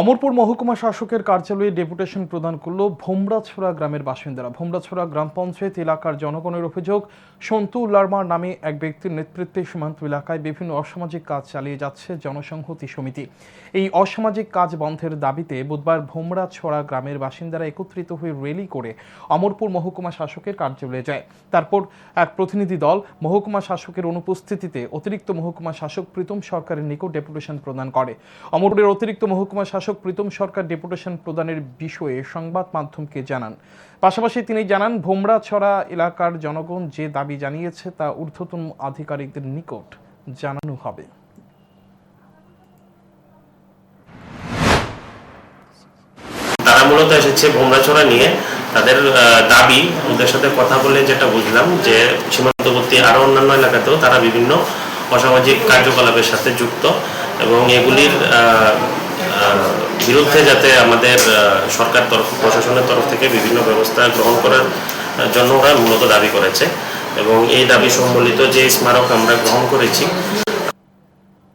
অমরপুর মহকুমা শাসকের কার্যালয়ে ডেপুটেশন প্রদান করল ভোমরাছড়া গ্রামের বাসিন্দারা। ভোমরাছড়া গ্রাম পঞ্চায়েত এলাকার জনগণের অভিযোগ, সন্তু লার্মার নামে এক ব্যক্তির নেতৃত্বে সীমান্ত এলাকায় বিভিন্ন অসামাজিক কাজ চালিয়ে যাচ্ছে জনসংহতি সমিতি। এই অসামাজিক কাজ বন্ধের দাবিতে বুধবার ভোমরাছড়া গ্রামের বাসিন্দারা একত্রিত হয়ে র্যালি করে অমরপুর মহকুমা শাসকের কার্যালয়ে যায়। তারপর এক প্রতিনিধি দল মহকুমা শাসকের অনুপস্থিতিতে অতিরিক্ত মহকুমা শাসক প্রীতম সরকারের নিকট ডেপুটেশন প্রদান করে। অমরপুরের অতিরিক্ত মহকুমা শাসক প্রীতম সরকার ডেপুটেশন প্রদানের বিষয়ে সংবাদ মাধ্যমকে জানান। পাশাপাশি তিনি জানান, ভোমরাছড়া এলাকার জনগণ যে দাবি জানিয়েছে তা ঊর্ধ্বতন আধিকারিকদের নিকট জানানো হবে। তারা মূলত এসেছে ভোমরাচোরা নিয়ে। তাদের দাবি, ওদের সাথে কথা বলে যেটা বুঝলাম যে সীমান্তবর্তী আরও অন্যান্য এলাকাতেও তারা বিভিন্ন অসামাজিক কার্যকলাপের সাথে যুক্ত এবং এগুলির বিরুদ্ধে যাতে আমাদের সরকার তরফ, প্রশাসনের তরফ থেকে বিভিন্ন ব্যবস্থা গ্রহণ করার জন্য ওরা মূলত দাবি করেছে। এবং এই দাবি সম্বলিত যে স্মারক আমরা গ্রহণ করেছি